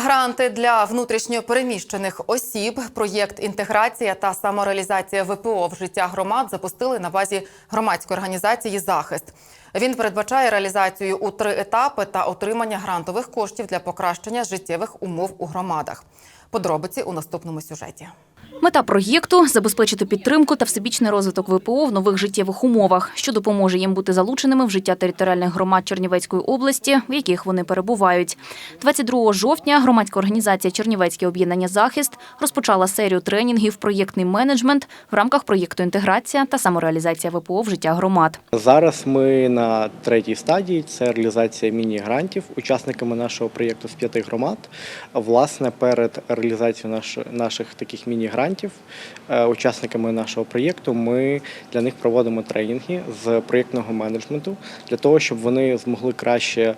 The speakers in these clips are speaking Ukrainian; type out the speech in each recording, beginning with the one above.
Гранти для внутрішньопереміщених осіб, проєкт інтеграція та самореалізація ВПО в життя громад запустили на базі громадської організації Захист. Він передбачає реалізацію у три етапи та отримання грантових коштів для покращення життєвих умов у громадах. Подробиці у наступному сюжеті. Мета проєкту забезпечити підтримку та всебічний розвиток ВПО в нових життєвих умовах, що допоможе їм бути залученими в життя територіальних громад Чернівецької області, в яких вони перебувають. 22 жовтня громадська організація Чернівецьке об'єднання захист розпочала серію тренінгів проєктний менеджмент в рамках проєкту інтеграція та самореалізація ВПО в життя громад. Зараз ми на третій стадії це реалізація міні-грантів. Учасниками нашого проєкту з п'яти громад. Власне, перед реалізацією наших таких міні-грантів, е, учасниками нашого проєкту, ми для них проводимо тренінги з проєктного менеджменту для того, щоб вони змогли краще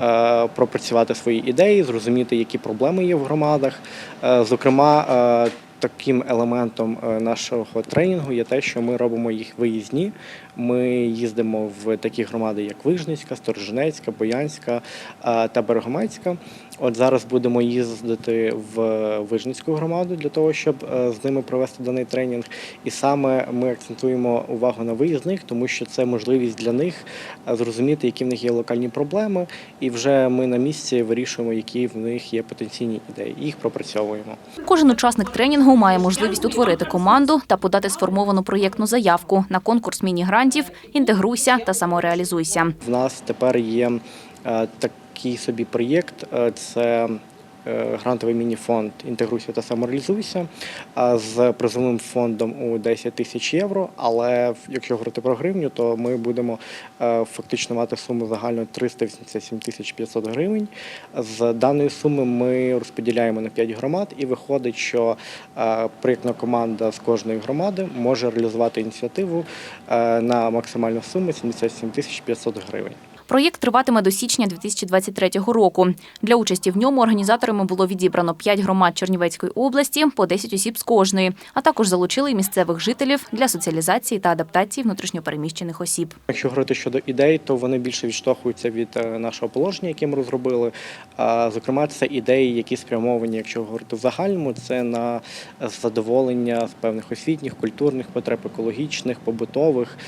е, пропрацювати свої ідеї, зрозуміти, які проблеми є в громадах. Е, Зокрема, Таким елементом нашого тренінгу є те, що ми робимо їх виїзні. Ми їздимо в такі громади, як Вижницька, Сторожинецька, Боянська та Берегомецька. От зараз будемо їздити в Вижницьку громаду для того, щоб е, з ними провести даний тренінг. І саме ми акцентуємо увагу на виїзних, тому що це можливість для них е, зрозуміти, які в них є локальні проблеми, і вже ми на місці вирішуємо, які в них є потенційні ідеї. і Їх пропрацьовуємо. Кожен учасник тренінгу має можливість утворити команду та подати сформовану проєктну заявку на конкурс міні-грантів Інтегруйся та самореалізуйся. В нас тепер є такий собі проєкт. е, Це е, грантовий міні-фонд Інтегруйся та самореалізуйся з призовим фондом у 10 тисяч євро. Але якщо говорити про гривню, то ми будемо е, фактично мати суму загально 387 тисяч 500 гривень. З даної суми ми розподіляємо на 5 громад, і виходить, що е, проєктна команда з кожної громади може реалізувати ініціативу е, на максимальну суму 77 тисяч 500 гривень. Проєкт триватиме до січня 2023 року. Для участі в ньому організаторами було відібрано 5 громад Чернівецької області по 10 осіб з кожної, а також залучили місцевих жителів для соціалізації та адаптації внутрішньопереміщених осіб. Якщо говорити щодо ідей, то вони більше відштовхуються від е, нашого положення, яке ми розробили. Зокрема, це ідеї, які спрямовані, якщо говорити в загальному, це на задоволення певних освітніх, культурних потреб, екологічних, побутових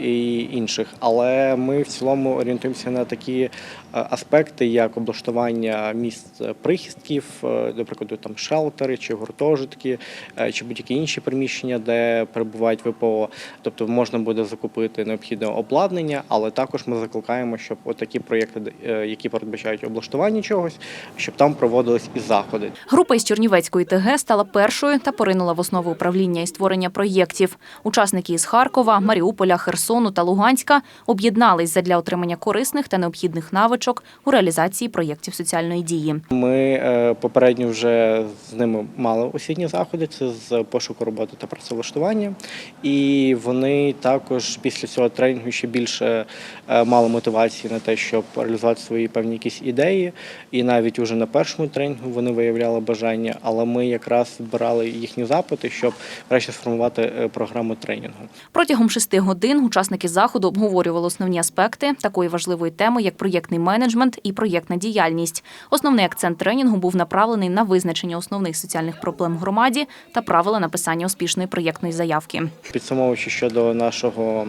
і інших. Але ми в цілому орієнтуємося на такі е, аспекти, як облаштування місць прихистків, е, до прикладу, там шелтери чи гуртожитки, е, чи будь-які інші приміщення, де перебувають ВПО. Тобто можна буде закупити необхідне обладнання, але також ми закликаємо, щоб отакі проєкти, е, які передбачають облаштування чогось, щоб там проводились і заходи. Група із Чернівецької ТГ стала першою та поринула в основу управління і створення проєктів. Учасники із Харкова, Маріуполя, Херсону та Луганська об'єднались задля отримання корисних та необхідних навичок у реалізації проєктів соціальної дії. Ми е, попередньо вже з ними мали освітні заходи, це з пошуку роботи та працевлаштування. І вони також після цього тренінгу ще більше е, мали мотивації на те, щоб реалізувати свої певні якісь ідеї. І навіть уже на першому тренінгу вони виявляли бажання, але ми якраз збирали їхні запити, щоб краще сформувати е, програму тренінгу. Протягом шести годин учасники заходу обговорювали основні аспекти такої важливої теми, як проєктний менеджмент і проєктна діяльність. Основний акцент тренінгу був направлений на визначення основних соціальних проблем громаді та правила написання успішної проєктної заявки. Підсумовуючи щодо нашого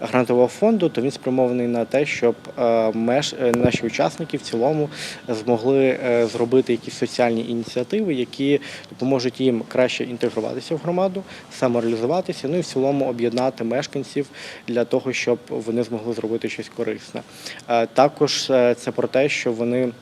грантового фонду, то він спрямований на те, щоб е, меж е, наші учасники в цілому змогли е, зробити якісь соціальні ініціативи, які допоможуть їм краще інтегруватися в громаду, самореалізуватися, ну і в цілому об'єднати мешканців для того, щоб вони змогли зробити щось корисне. Також це про те, що вони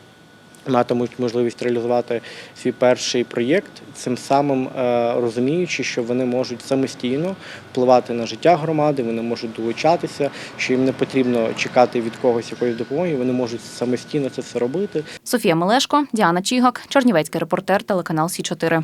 матимуть можливість реалізувати свій перший проєкт, цим самим е, розуміючи, що вони можуть самостійно впливати на життя громади, вони можуть долучатися, що їм не потрібно чекати від когось якоїсь допомоги, вони можуть самостійно це все робити. Софія Мелешко, Діана Чігак, Чернівецький репортер, телеканал Сі 4